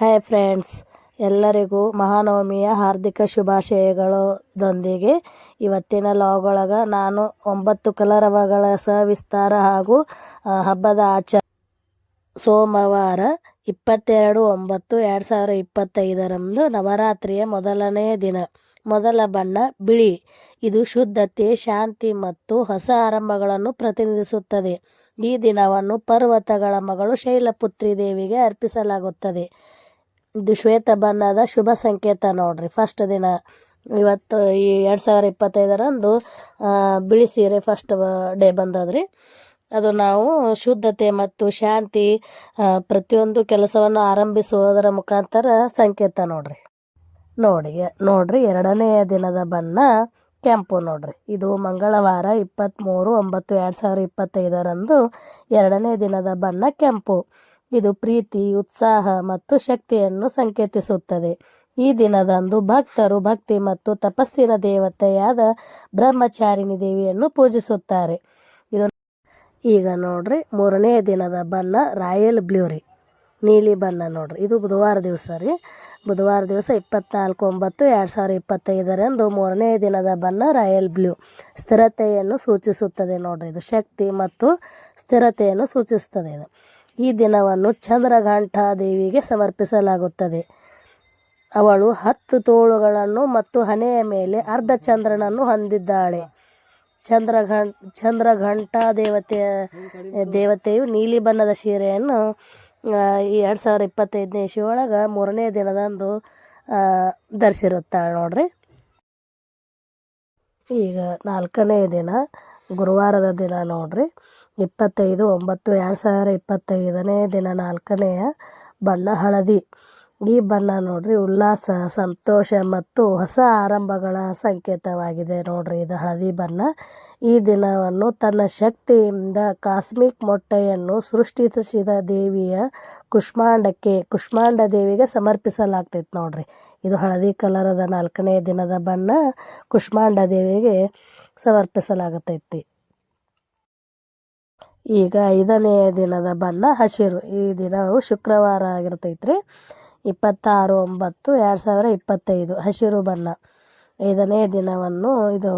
Hi friends, ಎಲ್ಲರಿಗೂ ಮಹಾನವಮಿಯ ಹಾರ್ದಿಕ ಶುಭಾಶಯಗಳೊಂದಿಗೆ ಇವತ್ತಿನ ಲಾಗ್ ಒಳಗೆ ನಾನು ಒಂಬತ್ತು ಕಲರವಗಳ ಸವಿಸ್ತಾರ ಹಾಗೂ ಹಬ್ಬದ ಆಚ ಸೋಮವಾರ ಇಪ್ಪತ್ತೆರಡು ಒಂಬತ್ತು ಎರಡು ಸಾವಿರ ಇಪ್ಪತ್ತೈದರಂದು ನವರಾತ್ರಿಯ ಮೊದಲನೆಯ ದಿನ. ಮೊದಲ ಬಣ್ಣ ಬಿಳಿ. ಇದು ಶುದ್ಧತೆ, ಶಾಂತಿ ಮತ್ತು ಹೊಸ ಆರಂಭಗಳನ್ನು ಪ್ರತಿನಿಧಿಸುತ್ತದೆ. ಈ ದಿನವನ್ನು ಪರ್ವತಗಳ ಮಗಳು ಶೈಲಪುತ್ರಿ ದೇವಿಗೆ ಅರ್ಪಿಸಲಾಗುತ್ತದೆ. ಇದು ಶ್ವೇತ ಬಣ್ಣದ ಶುಭ ಸಂಕೇತ ನೋಡ್ರಿ. ಫಸ್ಟ್ ದಿನ ಇವತ್ತು ಈ ಎರಡು ಸಾವಿರ ಇಪ್ಪತ್ತೈದರಂದು ಬಿಳಿ ಸೀರೆ ಫಸ್ಟ್ ಡೇ ಬಂದದ್ರಿ. ಅದು ನಾವು ಶುದ್ಧತೆ ಮತ್ತು ಶಾಂತಿ ಪ್ರತಿಯೊಂದು ಕೆಲಸವನ್ನು ಆರಂಭಿಸುವುದರ ಮುಖಾಂತರ ಸಂಕೇತ ನೋಡ್ರಿ. ನೋಡಿ, ನೋಡ್ರಿ ಎರಡನೆಯ ದಿನದ ಬಣ್ಣ ಕೆಂಪು ನೋಡ್ರಿ. ಇದು ಮಂಗಳವಾರ ಇಪ್ಪತ್ತ್ಮೂರು ಒಂಬತ್ತು ಎರಡು ಸಾವಿರ ಇಪ್ಪತ್ತೈದರಂದು ಎರಡನೇ ದಿನದ ಬಣ್ಣ ಕೆಂಪು. ಇದು ಪ್ರೀತಿ, ಉತ್ಸಾಹ ಮತ್ತು ಶಕ್ತಿಯನ್ನು ಸಂಕೇತಿಸುತ್ತದೆ. ಈ ದಿನದಂದು ಭಕ್ತರು ಭಕ್ತಿ ಮತ್ತು ತಪಸ್ಸಿನ ದೇವತೆಯಾದ ಬ್ರಹ್ಮಚಾರಿಣಿ ದೇವಿಯನ್ನು ಪೂಜಿಸುತ್ತಾರೆ. ಇದು ಈಗ ನೋಡ್ರಿ, ಮೂರನೇ ದಿನದ ಬಣ್ಣ ರಾಯಲ್ ಬ್ಲೂ ರೀ. ನೀಲಿ ಬಣ್ಣ ನೋಡ್ರಿ. ಇದು ಬುಧವಾರ ದಿವಸ ರೀ. ಬುಧವಾರ ದಿವಸ ಇಪ್ಪತ್ನಾಲ್ಕು ಒಂಬತ್ತು ಎರಡು ಸಾವಿರ ಇಪ್ಪತ್ತೈದರಂದು ಮೂರನೇ ದಿನದ ಬಣ್ಣ ರಾಯಲ್ ಬ್ಲೂ. ಸ್ಥಿರತೆಯನ್ನು ಸೂಚಿಸುತ್ತದೆ ನೋಡ್ರಿ. ಇದು ಶಕ್ತಿ ಮತ್ತು ಸ್ಥಿರತೆಯನ್ನು ಸೂಚಿಸುತ್ತದೆ ಇದು. ಈ ದಿನವನ್ನು ಚಂದ್ರಘಂಟ ದೇವಿಗೆ ಸಮರ್ಪಿಸಲಾಗುತ್ತದೆ. ಅವಳು ಹತ್ತು ತೋಳುಗಳನ್ನು ಮತ್ತು ಹಣೆಯ ಮೇಲೆ ಅರ್ಧ ಚಂದ್ರನನ್ನು ಹೊಂದಿದ್ದಾಳೆ. ಚಂದ್ರಘಂ ಚಂದ್ರಘಂಟಾ ದೇವತೆಯ ದೇವತೆಯು ನೀಲಿ ಬಣ್ಣದ ಸೀರೆಯನ್ನು ಎರಡು ಸಾವಿರ ಇಪ್ಪತ್ತೈದನೇ ಒಳಗೆ ಮೂರನೇ ದಿನದಂದು ಧರಿಸಿರುತ್ತಾಳೆ ನೋಡ್ರಿ. ಈಗ ನಾಲ್ಕನೇ ದಿನ, ಗುರುವಾರದ ದಿನ ನೋಡ್ರಿ. ಇಪ್ಪತ್ತೈದು, ಒಂಬತ್ತು, ಎರಡು ಸಾವಿರ ಇಪ್ಪತ್ತೈದನೇ ದಿನ ನಾಲ್ಕನೆಯ ಬಣ್ಣ ಹಳದಿ. ಈ ಬಣ್ಣ ನೋಡ್ರಿ, ಉಲ್ಲಾಸ, ಸಂತೋಷ ಮತ್ತು ಹೊಸ ಆರಂಭಗಳ ಸಂಕೇತವಾಗಿದೆ ನೋಡ್ರಿ. ಇದು ಹಳದಿ ಬಣ್ಣ. ಈ ದಿನವನ್ನು ತನ್ನ ಶಕ್ತಿಯಿಂದ ಕಾಸ್ಮಿಕ್ ಮೊಟ್ಟೆಯನ್ನು ಸೃಷ್ಟಿಸಿದ ದೇವಿಯ ಕುಷ್ಮಾಂಡಕ್ಕೆ, ಕುಷ್ಮಾಂಡ ದೇವಿಗೆ ಸಮರ್ಪಿಸಲಾಗ್ತೈತೆ ನೋಡ್ರಿ. ಇದು ಹಳದಿ ಕಲರದ ನಾಲ್ಕನೇ ದಿನದ ಬಣ್ಣ ಕುಷ್ಮಾಂಡ ದೇವಿಗೆ ಸಮರ್ಪಿಸಲಾಗತೈತಿ. ಈಗ ಐದನೇ ದಿನದ ಬಣ್ಣ ಹಸಿರು. ಈ ದಿನವು ಶುಕ್ರವಾರ ಆಗಿರ್ತೈತ್ರಿ. ಇಪ್ಪತ್ತಾರು ಒಂಬತ್ತು ಎರಡು ಸಾವಿರ ಇಪ್ಪತ್ತೈದು ಹಸಿರು ಬಣ್ಣ. ಐದನೇ ದಿನವನ್ನು ಇದು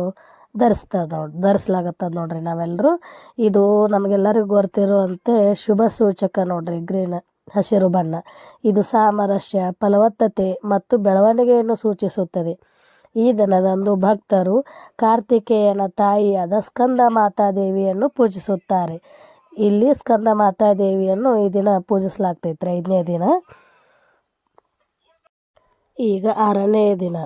ಧರಿಸ್ತದೆ ನೋಡಿ, ಧರಿಸ್ಲಾಗತ್ತದ ನೋಡ್ರಿ ನಾವೆಲ್ಲರೂ ಇದು ನಮಗೆಲ್ಲರಿಗೂ ಗೊತ್ತಿರುವಂತೆ ಶುಭ ಸೂಚಕ ನೋಡ್ರಿ ಗ್ರೀನ್ ಹಸಿರು ಬಣ್ಣ. ಇದು ಸಾಮರಸ್ಯ, ಫಲವತ್ತತೆ ಮತ್ತು ಬೆಳವಣಿಗೆಯನ್ನು ಸೂಚಿಸುತ್ತದೆ. ಈ ದಿನದಂದು ಭಕ್ತರು ಕಾರ್ತಿಕೇಯನ ತಾಯಿಯಾದ ಸ್ಕಂದ ಮಾತಾದೇವಿಯನ್ನು ಪೂಜಿಸುತ್ತಾರೆ. ಇಲ್ಲಿ ಸ್ಕಂದ ಮಾತಾದೇವಿಯನ್ನು ಈ ದಿನ ಪೂಜಿಸಲಾಗ್ತೈತ್ರಿ, ಐದನೇ ದಿನ. ಈಗ ಆರನೇ ದಿನ.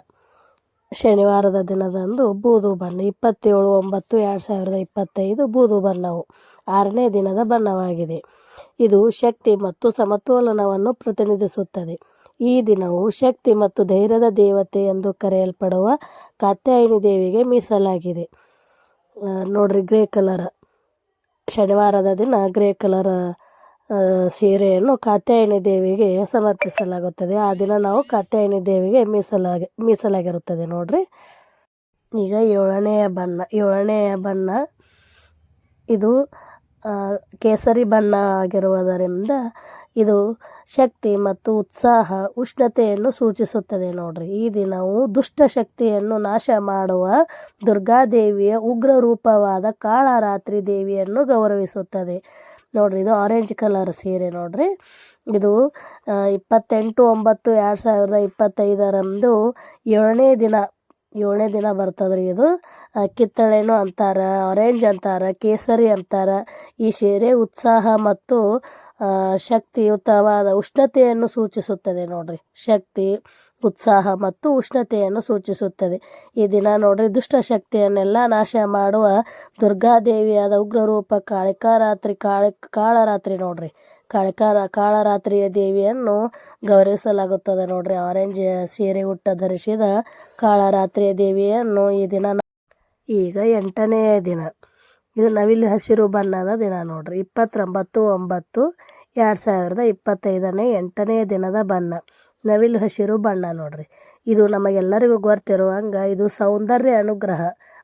ಶನಿವಾರದ ದಿನದಂದು ಬೂದು ಬಣ್ಣ, ಇಪ್ಪತ್ತೇಳು ಒಂಬತ್ತು ಎರಡು ಸಾವಿರದ ಇಪ್ಪತ್ತೈದು ಬೂದು ಬಣ್ಣವು. ಆರನೇ ದಿನದ ಬಣ್ಣವಾಗಿದೆ. ಇದು ಶಕ್ತಿ ಮತ್ತು ಸಮತೋಲನವನ್ನು ಪ್ರತಿನಿಧಿಸುತ್ತದೆ. ಈ ದಿನವು ಶಕ್ತಿ ಮತ್ತು ಧೈರ್ಯದ ದೇವತೆ ಎಂದು ಕರೆಯಲ್ಪಡುವ ಕಾತ್ಯಾಯಿನಿ ದೇವಿಗೆ ಮೀಸಲಾಗಿದೆ. ನೋಡ್ರಿ ಗ್ರೇ ಕಲರ್. ಶನಿವಾರದ ದಿನ ಗ್ರೇ ಕಲರ್ ಸೀರೆಯನ್ನು ಕಾತ್ಯಾಯಿನಿ ದೇವಿಗೆ ಸಮರ್ಪಿಸಲಾಗುತ್ತದೆ. ಆ ದಿನ ನಾವು ಕಾತ್ಯಾಯಿನಿ ದೇವಿಗೆ ಮೀಸಲಾಗಿ, ಮೀಸಲಾಗಿರುತ್ತದೆ ನೋಡ್ರಿ. ಈಗ ಏಳನೆಯ ಬಣ್ಣ ಏಳನೆಯ ಬಣ್ಣ. ಇದು ಕೇಸರಿ ಬಣ್ಣ ಆಗಿರುವುದರಿಂದ ಇದು ಶಕ್ತಿ ಮತ್ತು ಉತ್ಸಾಹ ಉಷ್ಣತೆಯನ್ನು ಸೂಚಿಸುತ್ತದೆ ನೋಡ್ರಿ. ಈ ದಿನವು ದುಷ್ಟ ಶಕ್ತಿಯನ್ನು ನಾಶ ಮಾಡುವ ದುರ್ಗಾದೇವಿಯ ಉಗ್ರ ರೂಪವಾದ ಕಾಳರಾತ್ರಿ ದೇವಿಯನ್ನು ಗೌರವಿಸುತ್ತದೆ. ನೋಡ್ರಿ, ಇದು ಆರೆಂಜ್ ಕಲರ್ ಸೀರೆ ನೋಡ್ರಿ. ಇದು ಇಪ್ಪತ್ತೆಂಟು ಒಂಬತ್ತು ಎರಡು ಸಾವಿರದ ಇಪ್ಪತ್ತೈದರಂದು ಏಳನೇ ದಿನ ಏಳನೇ ದಿನ ಬರ್ತದ್ರಿ ಇದು. ಕಿತ್ತಳೆನು ಅಂತಾರ ಆರೆಂಜ್ ಅಂತಾರೆ, ಕೇಸರಿ ಅಂತಾರ. ಈ ಸೀರೆ ಉತ್ಸಾಹ ಮತ್ತು ಶಕ್ತಿಯುತವಾದ ಉಷ್ಣತೆಯನ್ನು ಸೂಚಿಸುತ್ತದೆ ನೋಡ್ರಿ. ಶಕ್ತಿ, ಉತ್ಸಾಹ ಮತ್ತು ಉಷ್ಣತೆಯನ್ನು ಸೂಚಿಸುತ್ತದೆ. ಈ ದಿನ ನೋಡ್ರಿ, ದುಷ್ಟಶಕ್ತಿಯನ್ನೆಲ್ಲ ನಾಶ ಮಾಡುವ ದುರ್ಗಾದೇವಿಯಾದ ಉಗ್ರರೂಪ ಕಾಳಿಕಾರಾತ್ರಿ ಕಾಳಿ, ಕಾಳರಾತ್ರಿ ನೋಡ್ರಿ. ಕಾಳಿಕಾರ ಕಾಳರಾತ್ರಿಯ ದೇವಿಯನ್ನು ಗೌರವಿಸಲಾಗುತ್ತದೆ ನೋಡ್ರಿ. ಆರೆಂಜ್ ಸೀರೆ ಉಟ್ಟ ಧರಿಸಿದ ಕಾಳರಾತ್ರಿಯ ದೇವಿಯನ್ನು ಈ ದಿನ ಈಗ ಎಂಟನೆಯ ದಿನ. ಇದು ನವಿಲು ಹಸಿರು ಬಣ್ಣದ ದಿನ ನೋಡ್ರಿ. ಇಪ್ಪತ್ತೊಂಬತ್ತು, ಒಂಬತ್ತು, ಎರಡು ಸಾವಿರದ ಇಪ್ಪತ್ತೈದನೇ ಎಂಟನೇ ದಿನದ ಬಣ್ಣ. ನವಿಲು ಹಸಿರು ಬಣ್ಣ ನೋಡ್ರಿ. ಇದು ನಮಗೆಲ್ಲರಿಗೂ ಗೊತ್ತಿರುವಂಗೆ ಇದು ಸೌಂದರ್ಯ ಅನುಗ್ರಹ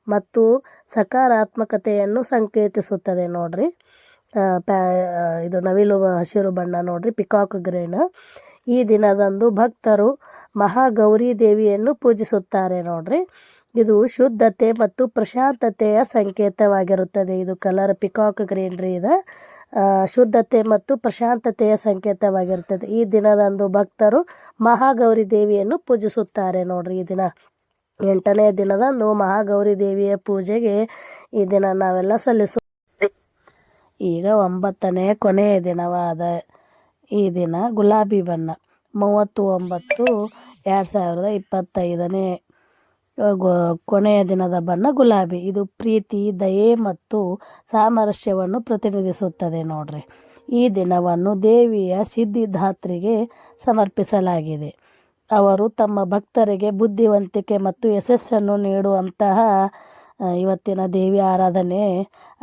ಮತ್ತು ಸಕಾರಾತ್ಮಕತೆಯನ್ನು ಸಂಕೇತಿಸುತ್ತದೆ ನೋಡ್ರಿ. ಪ್ಯಾ ಇದು ನವಿಲು ಹಸಿರು ಬಣ್ಣ ನೋಡ್ರಿ, ಪಿಕಾಕ್ ಗ್ರೇನ್. ಈ ದಿನದಂದು ಭಕ್ತರು ಮಹಾಗೌರಿ ದೇವಿಯನ್ನು ಪೂಜಿಸುತ್ತಾರೆ ನೋಡ್ರಿ. ಇದು ಶುದ್ಧತೆ ಮತ್ತು ಪ್ರಶಾಂತತೆಯ ಸಂಕೇತವಾಗಿರುತ್ತದೆ. ಇದು ಕಲರ್ ಪಿಕಾಕ್ ಗ್ರೀನ್ರಿ ಇದೆ. ಶುದ್ಧತೆ ಮತ್ತು ಪ್ರಶಾಂತತೆಯ ಸಂಕೇತವಾಗಿರುತ್ತದೆ. ಈ ದಿನದಂದು ಭಕ್ತರು ಮಹಾಗೌರಿ ದೇವಿಯನ್ನು ಪೂಜಿಸುತ್ತಾರೆ ನೋಡ್ರಿ ಈ ದಿನ. ಎಂಟನೇ ದಿನದಂದು ಮಹಾಗೌರಿ ದೇವಿಯ ಪೂಜೆಗೆ ಈ ದಿನ ನಾವೆಲ್ಲ ಸಲ್ಲಿಸು ಈಗ ಒಂಬತ್ತನೇ ಕೊನೆಯ ದಿನವಾದ ಈ ದಿನ ಗುಲಾಬಿ ಬಣ್ಣ. ಮೂವತ್ತು ಒಂಬತ್ತು ಎರಡು ಸಾವಿರದ ಇಪ್ಪತ್ತೈದನೇ ಕೊನೆಯ ದಿನದ ಬಣ್ಣ ಗುಲಾಬಿ. ಇದು ಪ್ರೀತಿ, ದಯೆ ಮತ್ತು ಸಾಮರಸ್ಯವನ್ನು ಪ್ರತಿನಿಧಿಸುತ್ತದೆ ನೋಡ್ರಿ. ಈ ದಿನವನ್ನು ದೇವಿಯ ಸಿದ್ಧಿದಾತ್ರಿಗೆ ಸಮರ್ಪಿಸಲಾಗಿದೆ. ಅವರು ತಮ್ಮ ಭಕ್ತರಿಗೆ ಬುದ್ಧಿವಂತಿಕೆ ಮತ್ತು ಯಶಸ್ಸನ್ನು ನೀಡುವಂತಹ ಇವತ್ತಿನ ದೇವಿ ಆರಾಧನೆ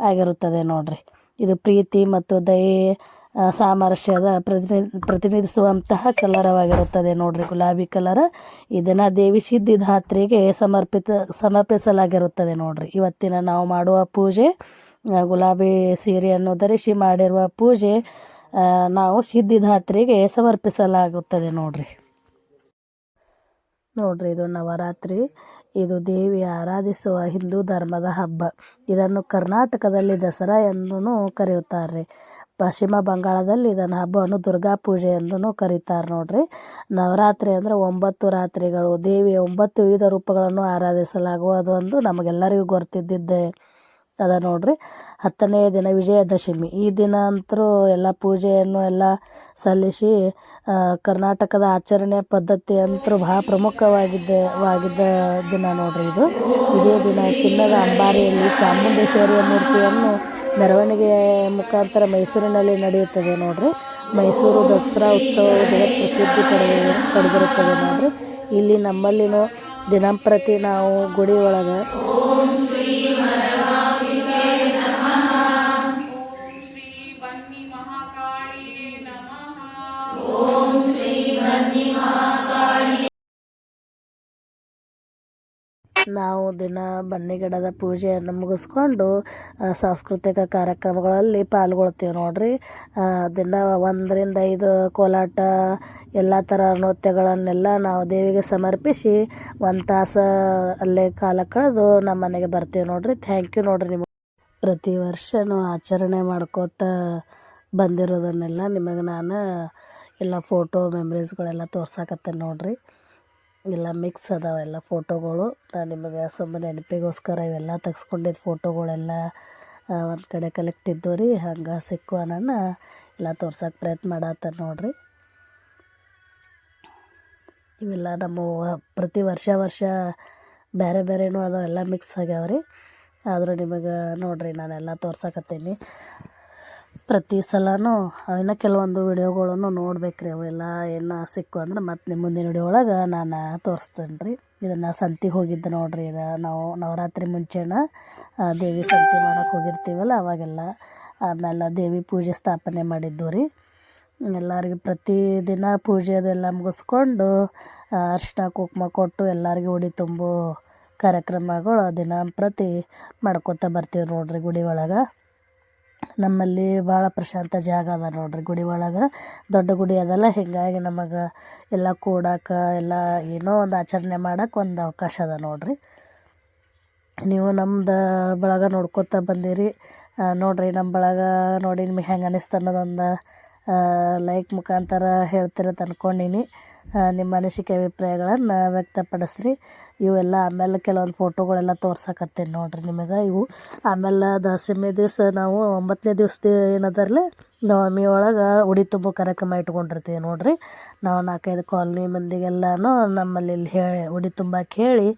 ಆಗಿರುತ್ತದೆ ನೋಡ್ರಿ. ಇದು ಪ್ರೀತಿ ಮತ್ತು ದಯೆ ಸಾಮರಸ್ಯದ ಪ್ರತಿನಿ, ಪ್ರತಿನಿಧಿಸುವಂತಹ ಕಲರವಾಗಿರುತ್ತದೆ ನೋಡ್ರಿ, ಗುಲಾಬಿ ಕಲರ್. ಇದನ್ನು ದೇವಿ ಸಿದ್ಧಿದಾತ್ರಿಗೆ ಸಮರ್ಪಿತ, ಸಮರ್ಪಿಸಲಾಗಿರುತ್ತದೆ ನೋಡ್ರಿ. ಇವತ್ತಿನ ನಾವು ಮಾಡುವ ಪೂಜೆ ಗುಲಾಬಿ ಸೀರೆಯನ್ನು ಧರಿಸಿ ಮಾಡಿರುವ ಪೂಜೆ ನಾವು ಸಿದ್ಧಿದಾತ್ರಿಗೆ ಸಮರ್ಪಿಸಲಾಗುತ್ತದೆ ನೋಡ್ರಿ. ನೋಡ್ರಿ, ಇದು ನವರಾತ್ರಿ. ಇದು ದೇವಿ ಆರಾಧಿಸುವ ಹಿಂದೂ ಧರ್ಮದ ಹಬ್ಬ. ಇದನ್ನು ಕರ್ನಾಟಕದಲ್ಲಿ ದಸರಾ ಎಂದೂ ಕರೆಯುತ್ತಾರೆ ಪಶ್ಚಿಮ ಬಂಗಾಳದಲ್ಲಿ ಇದನ್ನು ಹಬ್ಬವನ್ನು ದುರ್ಗಾ ಪೂಜೆ ಎಂದೂ ಕರೀತಾರೆ ನೋಡ್ರಿ. ನವರಾತ್ರಿ ಅಂದರೆ ಒಂಬತ್ತು ರಾತ್ರಿಗಳು, ದೇವಿಯ ಒಂಬತ್ತು ವಿವಿಧ ರೂಪಗಳನ್ನು ಆರಾಧಿಸಲಾಗುವುದು ಒಂದು ನಮಗೆಲ್ಲರಿಗೂ ಗೊತ್ತಿದ್ದಿದ್ದೆ ಅದ ನೋಡ್ರಿ. ಹತ್ತನೇ ದಿನ ವಿಜಯದಶಮಿ, ಈ ದಿನ ಅಂತರೂ ಎಲ್ಲ ಪೂಜೆಯನ್ನು ಎಲ್ಲ ಸಲ್ಲಿಸಿ ಕರ್ನಾಟಕದ ಆಚರಣೆ ಪದ್ಧತಿ ಅಂತರೂ ಬಹಳ ಪ್ರಮುಖವಾಗಿದ್ದ ವಾಗಿದ್ದ ದಿನ ನೋಡ್ರಿ ಇದು. ಇದೇ ದಿನ ಚಿನ್ನದ ಅಂಬಾರಿಯಲ್ಲಿ ಚಾಮುಂಡೇಶ್ವರಿಯ ಮೂರ್ತಿಯನ್ನು ಮೆರವಣಿಗೆ ಮುಖಾಂತರ ಮೈಸೂರಿನಲ್ಲಿ ನಡೆಯುತ್ತದೆ ನೋಡಿರಿ. ಮೈಸೂರು ದಸರಾ ಉತ್ಸವವು ಜಗತ್ ಪ್ರಸಿದ್ಧಿ ಪಡೆದ ಪಡೆದಿರುತ್ತದೆ ನೋಡಿರಿ. ಇಲ್ಲಿ ನಮ್ಮಲ್ಲಿನೂ ದಿನಂಪ್ರತಿ ನಾವು ಗುಡಿ ಒಳಗೆ ನಾವು ದಿನ ಬನ್ನಿಗಿಡದ ಪೂಜೆಯನ್ನು ಮುಗಿಸ್ಕೊಂಡು ಸಾಂಸ್ಕೃತಿಕ ಕಾರ್ಯಕ್ರಮಗಳಲ್ಲಿ ಪಾಲ್ಗೊಳ್ತೀವಿ ನೋಡ್ರಿ. ದಿನ ಒಂದರಿಂದ ಐದು ಕೋಲಾಟ, ಎಲ್ಲ ಥರ ನೃತ್ಯಗಳನ್ನೆಲ್ಲ ನಾವು ದೇವಿಗೆ ಸಮರ್ಪಿಸಿ ಒಂದು ತಾಸು ಅಲ್ಲೇ ಕಾಲ ಕಳೆದು ನಮ್ಮ ಮನೆಗೆ ಬರ್ತೀವಿ ನೋಡ್ರಿ. ಥ್ಯಾಂಕ್ ಯು ನೋಡ್ರಿ ನಿಮಗೆ. ಪ್ರತಿ ವರ್ಷನೂ ಆಚರಣೆ ಮಾಡ್ಕೋತ ಬಂದಿರೋದನ್ನೆಲ್ಲ ನಿಮಗೆ ನಾನು ಎಲ್ಲ ಫೋಟೋ ಮೆಮ್ರೀಸ್ಗಳೆಲ್ಲ ತೋರ್ಸಾಕತ್ತೇನೆ ನೋಡ್ರಿ. ಎಲ್ಲ ಮಿಕ್ಸ್ ಅದಾವ ಎಲ್ಲ ಫೋಟೋಗಳು. ನಾನು ನಿಮಗೆ ಸುಮ್ಮನೆ ನೆನಪಿಗೋಸ್ಕರ ಇವೆಲ್ಲ ತೆಗ್ಸ್ಕೊಂಡಿದ್ದ ಫೋಟೋಗಳೆಲ್ಲ ಒಂದು ಕಡೆ ಕಲೆಕ್ಟ್ ಇದ್ದವು ರೀ. ಹಂಗೆ ಸಿಕ್ಕು ಅನ್ನೋಣ ಎಲ್ಲ ತೋರ್ಸೋಕೆ ಪ್ರಯತ್ನ ಮಾಡತ್ತ ನೋಡ್ರಿ. ಇವೆಲ್ಲ ನಮ್ಮ ಪ್ರತಿ ವರ್ಷ ವರ್ಷ ಬೇರೆ ಬೇರೆನೂ ಅದಾವೆಲ್ಲ ಮಿಕ್ಸ್ ಆಗ್ಯಾವ ರೀ. ಆದರೂ ನಿಮಗೆ ನೋಡ್ರಿ, ನಾನೆಲ್ಲ ತೋರ್ಸಕತ್ತೀನಿ. ಪ್ರತಿ ಸಲನೂ ಇನ್ನು ಕೆಲವೊಂದು ವಿಡಿಯೋಗಳನ್ನು ನೋಡ್ಬೇಕ್ರಿ ಅವೆಲ್ಲ ಏನು ಸಿಕ್ಕು ಅಂದ್ರೆ ಮತ್ತೆ ನಿಮ್ಮ ಮುಂದಿನ ವಿಡಿಯೋ ಒಳಗೆ ನಾನು ತೋರಿಸ್ತೇನೆ ರೀ ಇದನ್ನು ಸಂತಿಗೆ ಹೋಗಿದ್ದೆ ನೋಡ್ರಿ ಇದು. ನಾವು ನವರಾತ್ರಿ ಮುಂಚೆನ ದೇವಿ ಸಂತಿ ಮಾಡೋಕ್ಕೆ ಹೋಗಿರ್ತೀವಲ್ಲ ಅವಾಗೆಲ್ಲ. ಆಮೇಲೆ ದೇವಿ ಪೂಜೆ ಸ್ಥಾಪನೆ ಮಾಡಿದ್ದು ರೀ. ಎಲ್ಲರಿಗೆ ಪ್ರತಿದಿನ ಪೂಜೆ ಅದೆಲ್ಲ ಮುಗಿಸ್ಕೊಂಡು ಅರಿಶಿನ ಕುಂಕುಮ ಕೊಟ್ಟು ಎಲ್ಲರಿಗೂ ಉಡಿ ತುಂಬು ಕಾರ್ಯಕ್ರಮಗಳು ದಿನ ಪ್ರತಿ ಮಾಡ್ಕೊತ ಬರ್ತೀವಿ ನೋಡ್ರಿ ಗುಡಿ ಒಳಗೆ. ನಮ್ಮಲ್ಲಿ ಭಾಳ ಪ್ರಶಾಂತ ಜಾಗ ಅದ ನೋಡ್ರಿ ಗುಡಿ ಒಳಗೆ. ದೊಡ್ಡ ಗುಡಿ ಅದಲ್ಲ, ಹೀಗಾಗಿ ನಮಗೆ ಎಲ್ಲ ಕೂಡಕ್ಕೆ ಎಲ್ಲ ಏನೋ ಒಂದು ಆಚರಣೆ ಮಾಡಕ್ಕೆ ಒಂದು ಅವಕಾಶ ಅದ ನೋಡ್ರಿ. ನೀವು ನಮ್ದು ಬಳಗ ನೋಡ್ಕೊತ ಬಂದಿರಿ. ನೋಡ್ರಿ ನಮ್ಮ ಬಳಗ ನೋಡಿ ನಿಮಗೆ ಹೆಂಗೆ ಅನ್ನಿಸ್ತು ಅನ್ನೋದೊಂದು ಲೈಕ್ ಮುಖಾಂತರ ಹೇಳ್ತಿರತ್ತೆ ಅಂದ್ಕೊಂಡೀನಿ ನಿಮ್ಮ ಅನಿಸಿಕೆ ಅಭಿಪ್ರಾಯಗಳನ್ನು ವ್ಯಕ್ತಪಡಿಸ್ರಿ. ಇವೆಲ್ಲ ಆಮೇಲೆ ಕೆಲವೊಂದು ಫೋಟೋಗಳೆಲ್ಲ ತೋರ್ಸಕತ್ತೇನೆ ನೋಡ್ರಿ ನಿಮಗೆ. ಇವು ಆಮೇಲೆ ದಶಮಿ ದಿವಸ ನಾವು ಒಂಬತ್ತನೇ ದಿವಸ ಏನದರಲ್ಲಿ ನವಮಿ ಒಳಗೆ ಉಡಿ ತುಂಬ ಕಾರ್ಯಕ್ರಮ ಇಟ್ಕೊಂಡಿರ್ತೀವಿ ನೋಡ್ರಿ. ನಾವು ನಾಲ್ಕೈದು ಕಾಲೋನಿ ಮಂದಿಗೆಲ್ಲನೂ ನಮ್ಮಲ್ಲಿ ಇಲ್ಲಿ ಹೇಳಿ ಉಡಿ ತುಂಬಕ್ಕೆ ಹೇಳಿ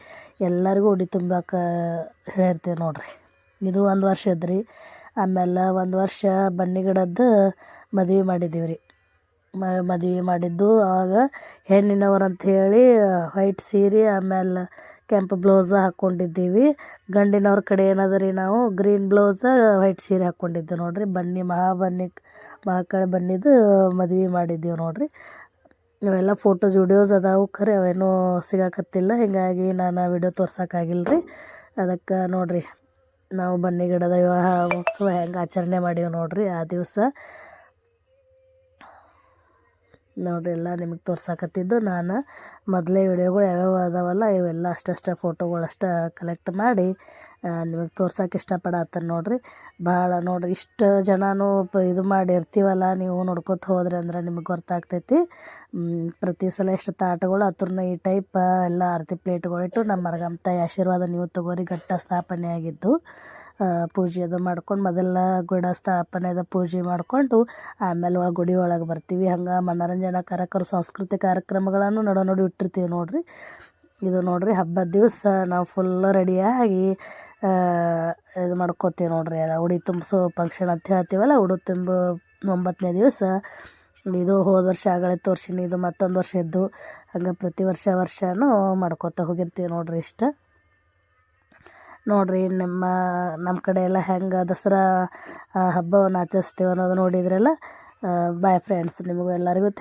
ಎಲ್ಲರಿಗೂ ಉಡಿ ತುಂಬಕ್ಕೆ ಹೇಳಿರ್ತೀವಿ ನೋಡ್ರಿ. ಇದು ಒಂದು ವರ್ಷ ಇದ್ರಿ ಆಮೇಲೆ ಒಂದು ವರ್ಷ ಬನ್ನಿ ಗಿಡದ್ದು ಮದುವೆ ಮಾಡಿದ್ದೀವಿ ರೀ ಮದುವೆ ಮಾಡಿದ್ದು. ಆವಾಗ ಹೆಣ್ಣಿನವ್ರು ಹೇಳಿ ವೈಟ್ ಸೀರೆ, ಆಮೇಲೆ ಕೆಂಪು ಬ್ಲೌಸ ಹಾಕ್ಕೊಂಡಿದ್ದೀವಿ ಗಂಡಿನವ್ರ ಕಡೆ ಏನದ ನಾವು ಗ್ರೀನ್ ಬ್ಲೌಸ ವೈಟ್ ಸೀರೆ ಹಾಕ್ಕೊಂಡಿದ್ದೆವು ನೋಡಿರಿ. ಬನ್ನಿ, ಮಹಾ ಬನ್ನಿ ಮಹಾಕಳೆ ಬನ್ನಿದು ಮದ್ವೆ ಮಾಡಿದ್ದೀವಿ ನೋಡಿರಿ. ಇವೆಲ್ಲ ಫೋಟೋಸ್ ವಿಡಿಯೋಸ್ ಅದಾವು ಖರೆ, ಅವೇನೂ ಸಿಗಾಕತ್ತಿಲ್ಲ. ಹೀಗಾಗಿ ನಾನು ವಿಡಿಯೋ ತೋರ್ಸೋಕ್ಕಾಗಿಲ್ಲ ರೀ ಅದಕ್ಕೆ ನೋಡಿರಿ, ನಾವು ಬನ್ನಿ ಗಿಡದ ವಿವಾಹ ಉತ್ಸವ ಹೆಂಗೆ ಆಚರಣೆ ಮಾಡೀವಿ ನೋಡಿರಿ. ಆ ದಿವಸ ಎಲ್ಲ ನಿಮಗೆ ತೋರ್ಸಕತ್ತಿದ್ದು ನಾನು. ಮೊದಲೇ ವಿಡಿಯೋಗಳು ಯಾವ್ಯಾವ ಅದಾವಲ್ಲ, ಇವೆಲ್ಲ ಅಷ್ಟಷ್ಟು ಫೋಟೋಗಳು ಅಷ್ಟು ಕಲೆಕ್ಟ್ ಮಾಡಿ ನಿಮಗೆ ತೋರ್ಸಕ್ಕೆ ಇಷ್ಟಪಡತ್ತಾರೆ ನೋಡ್ರಿ. ಭಾಳ ನೋಡ್ರಿ, ಇಷ್ಟು ಜನನೂ ಇದು ಮಾಡಿರ್ತೀವಲ್ಲ ನೀವು ನೋಡ್ಕೊತ ಹೋದ್ರಿ ಅಂದ್ರೆ ನಿಮಗೆ ಗೊತ್ತಾಗ್ತೈತಿ. ಪ್ರತಿ ಸಲ ಎಷ್ಟು ತಾಟಗಳು ಅದ್ರನ್ನ ಈ ಟೈಪ್ ಎಲ್ಲ ಆರತಿ ಪ್ಲೇಟ್ಗಳಿಟ್ಟು ನಮ್ಮ ಮರಗಮ್ಮ ತಾಯಿ ಆಶೀರ್ವಾದ ನೀವು ತಗೋರಿ, ಘಟ್ಟ ಸ್ಥಾಪನೆ ಆಗಿದ್ದು ಪೂಜೆ ಅದು ಮಾಡ್ಕೊಂಡು ಮೊದಲ ಗುಡ ಸ್ಥಾಪನೆದ ಪೂಜೆ ಮಾಡಿಕೊಂಡು ಆಮೇಲೆ ಒಳಗೆ ಗುಡಿ ಒಳಗೆ ಬರ್ತೀವಿ. ಹಂಗೆ ಮನೋರಂಜನಾ ಕಾರ್ಯಕ್ರಮ ಸಾಂಸ್ಕೃತಿಕ ಕಾರ್ಯಕ್ರಮಗಳನ್ನು ನಡು ನೋಡಿ ಇಟ್ಟಿರ್ತೀವಿ ನೋಡಿರಿ. ಇದು ನೋಡಿರಿ ಹಬ್ಬದ ದಿವಸ ನಾವು ಫುಲ್ ರೆಡಿಯಾಗಿ ಇದು ಮಾಡ್ಕೋತೀವಿ ನೋಡಿರಿ. ಎಲ್ಲ ಉಡಿ ತುಂಬಿಸೋ ಫಂಕ್ಷನ್ ಅಂತ ಹೇಳ್ತೀವಲ್ಲ, ಉಡು ತುಂಬು ಒಂಬತ್ತನೇ ದಿವಸ ಇದು ಹೋದ ವರ್ಷ ಆಗಳಿತ್ತು ತೋರ್ಸಿನಿ. ಇದು ಮತ್ತೊಂದು ವರ್ಷ ಇದ್ದು ಹಂಗೆ ಪ್ರತಿ ವರ್ಷ ವರ್ಷವೂ ಮಾಡ್ಕೋತ ಹೋಗಿರ್ತೀವಿ ನೋಡಿರಿ ಇಷ್ಟ. ನೋಡ್ರಿ ನಮ್ಮ ನಮ್ಮ ಕಡೆ ಎಲ್ಲ ಹೆಂಗೆ ದಸರಾ ಹಬ್ಬವನ್ನು ಆಚರಿಸ್ತೀವಿ ಅನ್ನೋದು ನೋಡಿದ್ರಲ್ಲ ಬಾಯ್ ಫ್ರೆಂಡ್ಸ್ ನಿಮಗೂ ಎಲ್ಲರಿಗೂ ಥ್ಯಾ